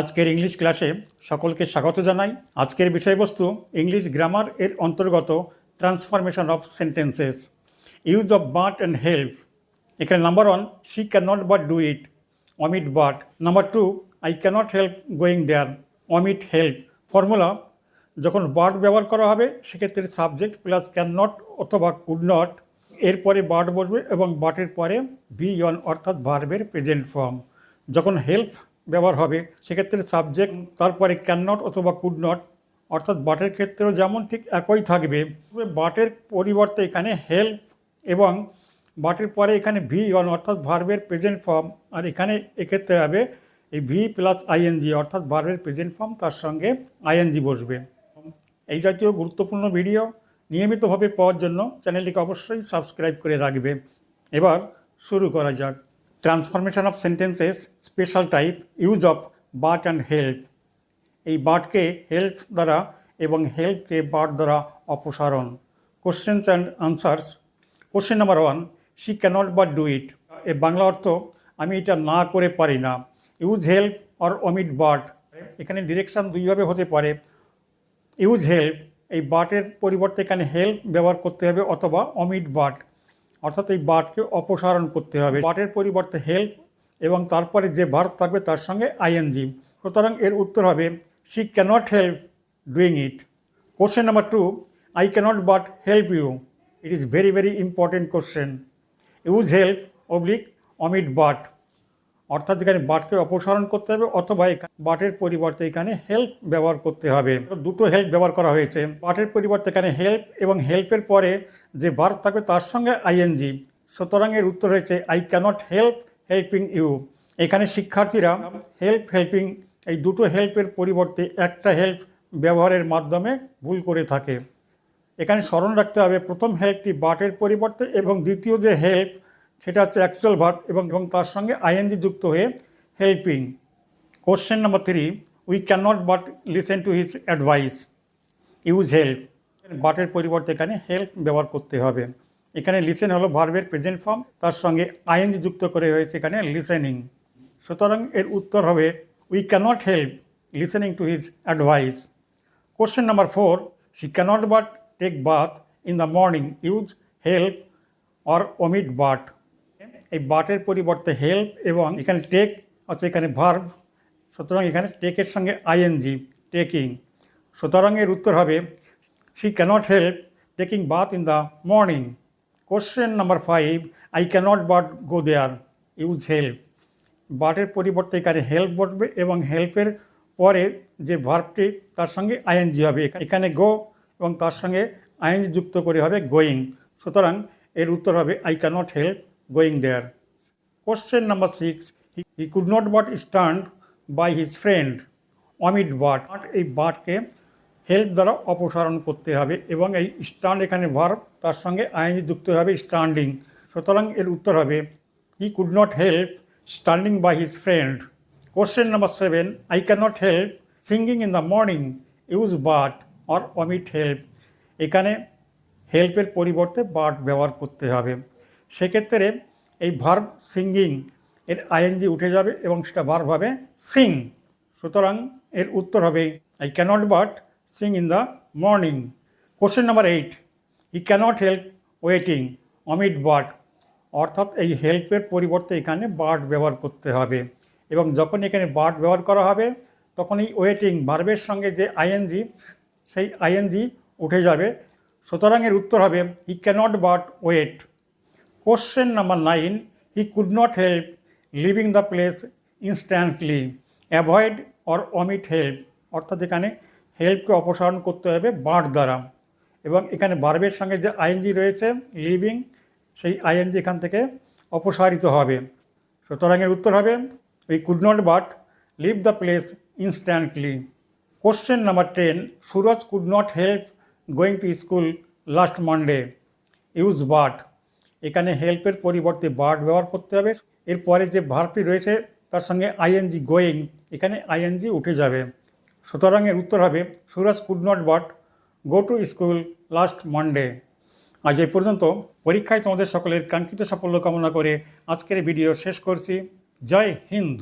আজকের ইংলিশ ক্লাসে সকলকে স্বাগত জানাই। আজকের বিষয়বস্তু ইংলিশ গ্রামার এর অন্তর্গত transformation of sentences, use of but and help. এখানে number one, she can not but do it, omit but number two, I cannot help going there, omit help. Formula, যখন বাট ব্যবহার করা হবে, সেক্ষেত্রে subject plus can not অথবা could not, এরপরে but বসবে এবং বাটের পরে বি অন অর্থাৎ ভার্বের প্রেজেন্ট ফর্ম। যখন হেল্প ব্যবহার হবে, সেক্ষেত্রে সাবজেক্ট তারপরে ক্যান নট অথবা কুড নট অর্থাৎ বাটের ক্ষেত্রেও যেমন ঠিক একই থাকবে বাটের পরিবর্তে এখানে হেল্প এবং বাটের পরে এখানে ভি অন অর্থাৎ ভার্বের প্রেজেন্ট ফর্ম আর এখানে এক্ষেত্রে হবে এই ভি প্লাস আইএনজি অর্থাৎ ভার্বের প্রেজেন্ট ফর্ম তার সঙ্গে আইএনজি বসবে। এই জাতীয় গুরুত্বপূর্ণ ভিডিও নিয়মিতভাবে পাওয়ার জন্য চ্যানেলটিকে অবশ্যই সাবস্ক্রাইব করে রাখবে। এবার শুরু করা যাক। Transformation of sentences special type use of but and help এই বাটকে হেল্প দ্বারা এবং হেল্পকে বাট দ্বারা অপসারণ। Questions and answers question number one she cannot but do it এ বাংলা অর্থ, আমি এটা না করে পারি না। Use help or omit but এখানে ডিরেকশান দুইভাবে হতে পারে। ইউজ হেল্প এই বাটের পরিবর্তে এখানে হেল্প ব্যবহার করতে হবে অথবা অমিট বাট অর্থাৎ এই বাটকে অপসারণ করতে হবে। বাটের পরিবর্তে হেল্প এবং তারপরে যে ভার্ব থাকবে তার সঙ্গে আইএনজি সুতরাং এর উত্তর হবে she cannot help doing it question number two I cannot but help you it is very very important question use help oblique omit but অর্থাৎ এখানে বাটকে অপসারণ করতে হবে অথবা বাটের পরিবর্তে এখানে হেল্প ব্যবহার করতে হবে। দুটো হেল্প ব্যবহার করা হয়েছে। বাটের পরিবর্তে এখানে হেল্প এবং হেল্পের পরে যে ভার্ব থাকবে তার সঙ্গে আইএনজি সুতরাং এর উত্তর হয়েছে I cannot help helping you এখানে শিক্ষার্থীরা হেল্প হেল্পিং এই দুটো হেল্পের পরিবর্তে একটা হেল্প ব্যবহারের মাধ্যমে ভুল করে থাকে। এখানে স্মরণ রাখতে হবে, প্রথম হেল্পটি বাটের পরিবর্তে এবং দ্বিতীয় যে হেল্প সেটা হচ্ছে অ্যাকচুয়াল ভার্ব এবং এবং তার সঙ্গে আইএনজি যুক্ত হয়ে helping question number three we can not but listen to his advice use help বাটের পরিবর্তে এখানে হেল্প ব্যবহার করতে হবে। এখানে লিসেন হলো ভার্বের প্রেজেন্ট ফর্ম তার সঙ্গে আইএনজি যুক্ত করে হয়েছে এখানে লিসেনিং সুতরাং এর উত্তর হবে we cannot help listening to his advice question number four she cannot but take bath in the morning use help or omit but এই বাটের পরিবর্তে হেল্প এবং এখানে টেক আছে এখানে ভার্ভ সুতরাং এখানে টেকের সঙ্গে আইএনজি টেকিং সুতরাং এর উত্তর হবে she cannot help taking bath in the morning question number five I cannot but go there use help বাটের পরিবর্তে এখানে হেল্প বসবে এবং হেল্পের পরে যে ভার্বটি তার সঙ্গে আইএনজি হবে। এখানে গো এবং তার সঙ্গে আইএনজি যুক্ত করে হবে গোয়িং সুতরাং এর উত্তর হবে I cannot help going there question number six he could not but stand by his friend omit but এই বাটকে হেল্প দ্বারা অপসারণ করতে হবে এবং এই স্ট্যান্ড এখানে ভার্ব তার সঙ্গে আইনজি যুক্ত হবে স্ট্যান্ডিং সুতরাং এর উত্তর হবে he could not help standing by his friend question number seven I cannot help singing in the morning use but or omit help এখানে হেল্পের পরিবর্তে বাট ব্যবহার করতে হবে। সেক্ষেত্রে এই ভার্ব সিঙ্গিং এর আইএনজি উঠে যাবে এবং সেটা ভার্ব হবে সিং সুতরাং এর উত্তর হবে I cannot but sing in the morning question number eight I cannot help waiting omit but অর্থাৎ এই হেল্পের পরিবর্তে এখানে বাট ব্যবহার করতে হবে। এবং যখন এখানে বাট ব্যবহার করা হবে তখন এই ওয়েটিং ভার্বের সঙ্গে যে আইএনজি সেই আইএনজি উঠে যাবে। সুতরাং এর উত্তর হবে I cannot but wait question number nine he could not help leaving the place instantly avoid or omit help অর্থাৎ এখানে হেল্পকে অপসারণ করতে হবে বাট দ্বারা। এবং এখানে বার্বের সঙ্গে যে আইএনজি রয়েছে লিভিং সেই আইএনজি এখান থেকে অপসারিত হবে। সুতরাং এর উত্তর হবে we could not but leave the place instantly question number ten Suraj could not help going to school last Monday use but এখানে হেল্পের পরিবর্তে বার্ড ব্যবহার করতে হবে। এরপরে যে ভার্বটি রয়েছে, তার সঙ্গে আইএনজি গোয়িং এখানে আইএনজি উঠে যাবে। সুতরাং এর উত্তর হবে, Suraj could not but go to school last Monday আজ এই পর্যন্ত, পরীক্ষায় তোমাদের সকলের কাঙ্ক্ষিত সাফল্য কামনা করে আজকের ভিডিও শেষ করছি। জয় হিন্দ!